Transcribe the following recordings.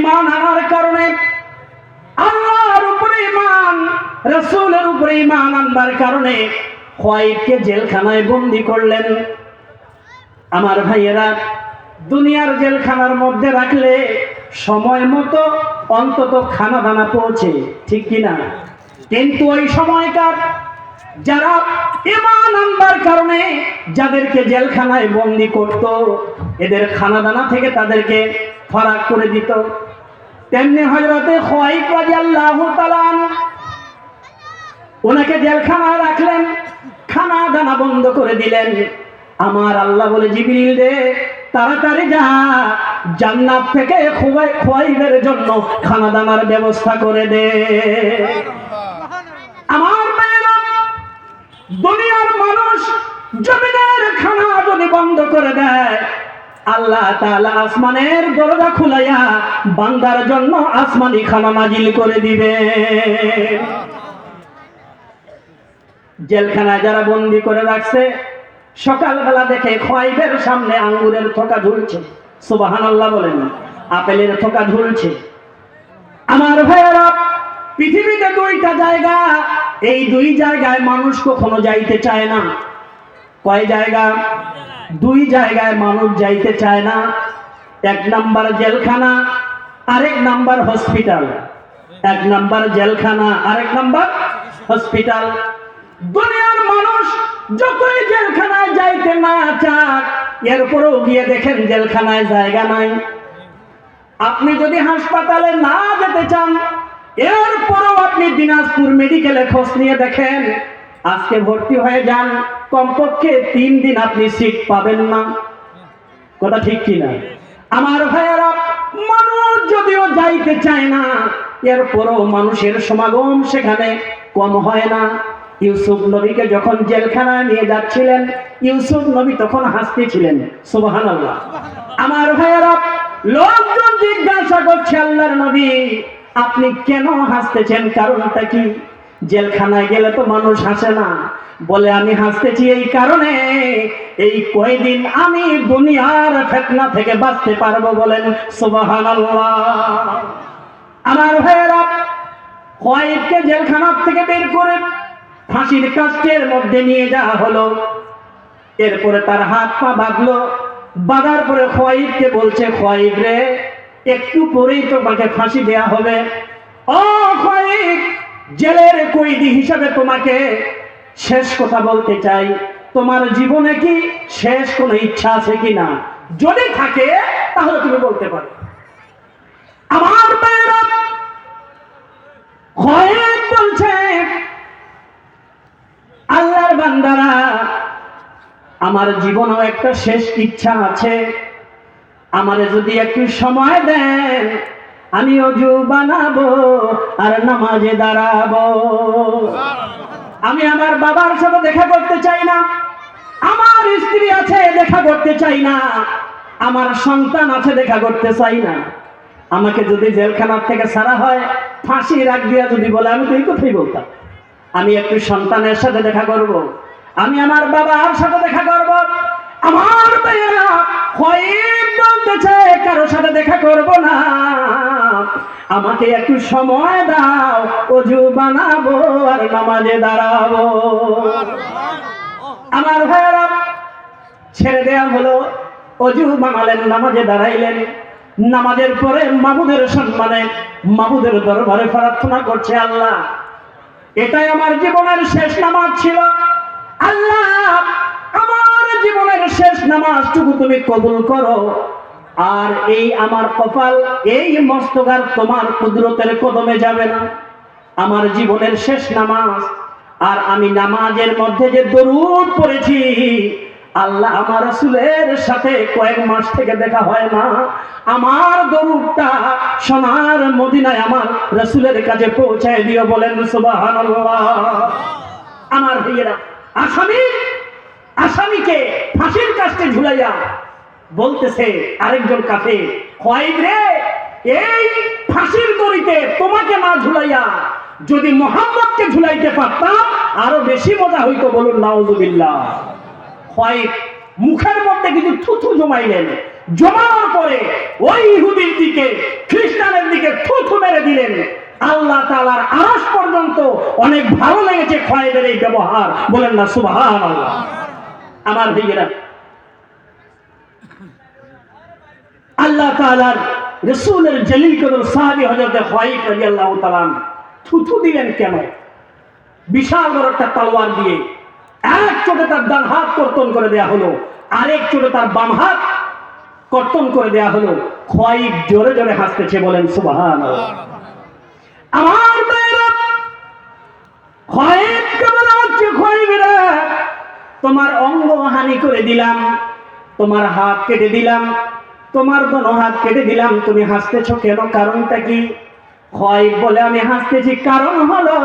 ইমান আনার কারণে আল্লাহর উপরে ইমান উপরে ইমান আনবার কারণে খোয়াইবকে জেলখানায় বন্দি করলেন। আমার ভাইয়েরা, দুনিয়ার জেলখানার মধ্যে রাখলে সময় মতো অন্তত খানা দানা পৌঁছে, ঠিক কিনা কিন্তু ওই সময়কার যারা ইমান আনবার কারণে যাদেরকে জেলখানায় বন্দি করত, এদের খানা দানা থেকে তাদেরকে ফরাক করে দিত। তেমনি হজরতে খোয়াইব রাদিয়াল্লাহু তাআলা আনহু ওনাকে জেলখানায় রাখলেন খানা দানা বন্ধ করে দিলেন। আমার আল্লাহ বলে জিবরিল রে তাড়াতাড়ি যা জান্নাত থেকে খুবাই খোয়াইবের জন্য খানা দানার ব্যবস্থা করে দে। আমার দুনিয়ার মানুষ জমিনের খানা যদি বন্ধ করে দেয় আল্লাহ তাআলা আসমানের দরজা খুলাইয়া বান্দার জন্য আসমানি খানা নাজিল করে দিবে। জেলখানায় যারা বন্দি করে রাখছে, সকালবেলা দেখে খোয়াইবের সামনে আঙ্গুরের থোকা ঝুলছে। সুবাহান আল্লাহ বলেন, আপেলের থোকা ঝুলছে। আমার ভাইয়েরা, পৃথিবীতে দুইটা জায়গা, এই দুই জায়গায় মানুষ কখনো যাইতে চায় না। কয় জায়গা? দুই জায়গায় মানুষ যাইতে চায় না। এক নাম্বার জেলখানা, আরেক নাম্বার হসপিটাল। এক নাম্বার জেলখানা, আরেক নাম্বার হসপিটাল। দুনিয়ার মানুষ যতই জেলখানায় যাইতে না চাক, এরপরেও গিয়ে দেখেন জেলখানায় জায়গা নাই। আপনি যদি হাসপাতালে না যেতে চান, এরপরেও আপনি দিনাজপুর মেডিকেলে খোঁজ নিয়ে দেখেন আজকে ভর্তি হয়ে যান। কমপক্ষে তিন দিন আপনি সিট পাবেন না। কথা ঠিক কিনা? আমার ভাইয়েরা, মানুষ যদিও যাইতে চায় না, এরপরও মানুষের সমাগম সেখানে কম হয় না। ইউসুফ নবীকে যখন জেলখানায় নিয়ে যাচ্ছিলেন, ইউসুফ নবী তখন হাসতেছিলেন সুবাহান আল্লাহ আমার ভাইয়েরা, লোকজন জিজ্ঞাসা করছে, আল্লাহর নবী, আপনি কেন হাসতেছেন? কারণটা কি? জেলখানায় গেলে তো মানুষ হাসে না। বলে, আমি হাসতেছি এই কারণে, এই কয়দিন আমি দুনিয়ার ফেতনা থেকে বাঁচতে পারব বলেন সুবাহান আমার ভাইয়েরা কয়েককে জেলখানার থেকে বের করে ফাঁসির কাষ্টের মধ্যে নিয়ে যাওয়া হলো। এরপরে তার হাত পা বাঁধলো। বাঁধার পরে খোয়াইবকে বলছে, খোয়াইব রে, একটু পরেই তোমাকে ফাঁসি দেয়া হবে। ও খোয়াইব জেলের কয়েদি হিসাবে তোমাকে শেষ কথা বলতে চাই। তোমার জীবনে কি শেষ কোনো ইচ্ছা আছে কি না? যদি থাকে, তাহলে তুমি বলতে পারো। আমার বলছে, আল্লাহর বান্দারা, আমার জীবনেও একটা শেষ ইচ্ছা আছে। আমারে যদি একটু সময় দেন আমি অজু বানাবো আর নামাজে দাঁড়াবো আমি আমার বাবার সাথে দেখা করতে চাই না, আমার স্ত্রী আছে দেখা করতে চাই না, আমার সন্তান আছে দেখা করতে চাই না আমাকে যদি জেলখানার থেকে ছাড়া হয়, ফাঁসি রাখ দিয়া যদি বলে, আমি তো এই কথাই বলতাম, আমি একটু সন্তানের সাথে দেখা করব। আমি আমার বাবার সাথে দেখা করব। আমার মেয়েরা কয়েক চায় কারোর সাথে দেখা করব না। আমাকে একটু সময় দাও, অজু বানাবো আর নামাজে দাঁড়াবো। আমার ভাইয়েরা, ছেড়ে দেয়া হলো। অজু বানালেন, নামাজে দাঁড়াইলেন। নামাজের পরে মাবুদের সম্মানে মাবুদের দরবারে প্রার্থনা করছে আল্লাহ। এটাই আমার জীবনের শেষ নামাজ ছিল। আল্লাহ জীবনের শেষ নামাজটুকু তুমি কবুল করো। আর এই আমার কপাল, এই মস্তকার তোমার কুদরতের কদমে যাবে না। আমার জীবনের শেষ নামাজ, আর আমি নামাজের মধ্যে যে দরুদ পড়েছি, আল্লাহ আমার রসুলের সাথে কয়েক মাস থেকে দেখা হয় না। আমার দরুদটা সোনার মদিনায় আমার রসুলের কাছে পৌঁছায় দিও বলেন সুবাহান আমার ভাইয়েরা, আসামি আসামিকে ফাঁসির কাছে ঝুলাইয়া বলতেছে আরেকজন কাছে রে, এই ফাঁসির দড়িতে তোমাকে না ঝুলাইয়া যদি মোহাম্মদকে ঝুলাইতে পারতাম, আরও বেশি মজা হইতো বলুন, নাউজুবিল্লাহ। খোয়াইব, মুখের মধ্যে কিছু থুথু জমাইলেন। জমানোর পরে ওই ইহুদির দিকে, খ্রিস্টানের দিকে থুথু মেরে দিলেন। আল্লাহ তালার আরস পর্যন্ত অনেক ভালো লেগেছে খয়েদের এই ব্যবহার। বলেন না সুবাহান আল্লাহ আমার দিকেরা আল্লাহ তালার রসুলের জলিল কদর সাহাবি হজরত খয়েক রাজি আল্লাহ তালান থুথু দিলেন কেন? বিশাল বড় একটা তলোয়ার দিয়ে এক চোটে তার ডান হাত কর্তন করে দেয়া হলো আরেক চোটে তার বাম হাত কর্তন করে দেয়া হলো। খয়েক জোরে জোরে হাসতেছে বলেন সুবাহান আমার ভাইয়েরা, খয়েক কেমন হচ্ছে খয়েকেরা তোমার অঙ্গ হানি করে দিলাম, তোমার হাত কেটে দিলাম, তোমার কোনো হাত কেটে দিলাম, তুমি হাসতেছো কেন? কারণটা কি? হয় বলে আমি হাসতেছি, কারণ হলো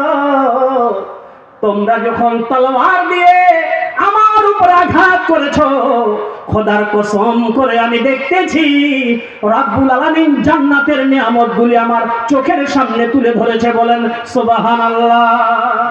তোমরা যখন তলোয়ার দিয়ে আমার উপর আঘাত করেছ, খোদার কসম করে আমি দেখতেছি, রাব্বুল আলামিন জান্নাতের নিয়ামতগুলি আমার চোখের সামনে তুলে ধরেছে বলেন, সুবহানাল্লাহ।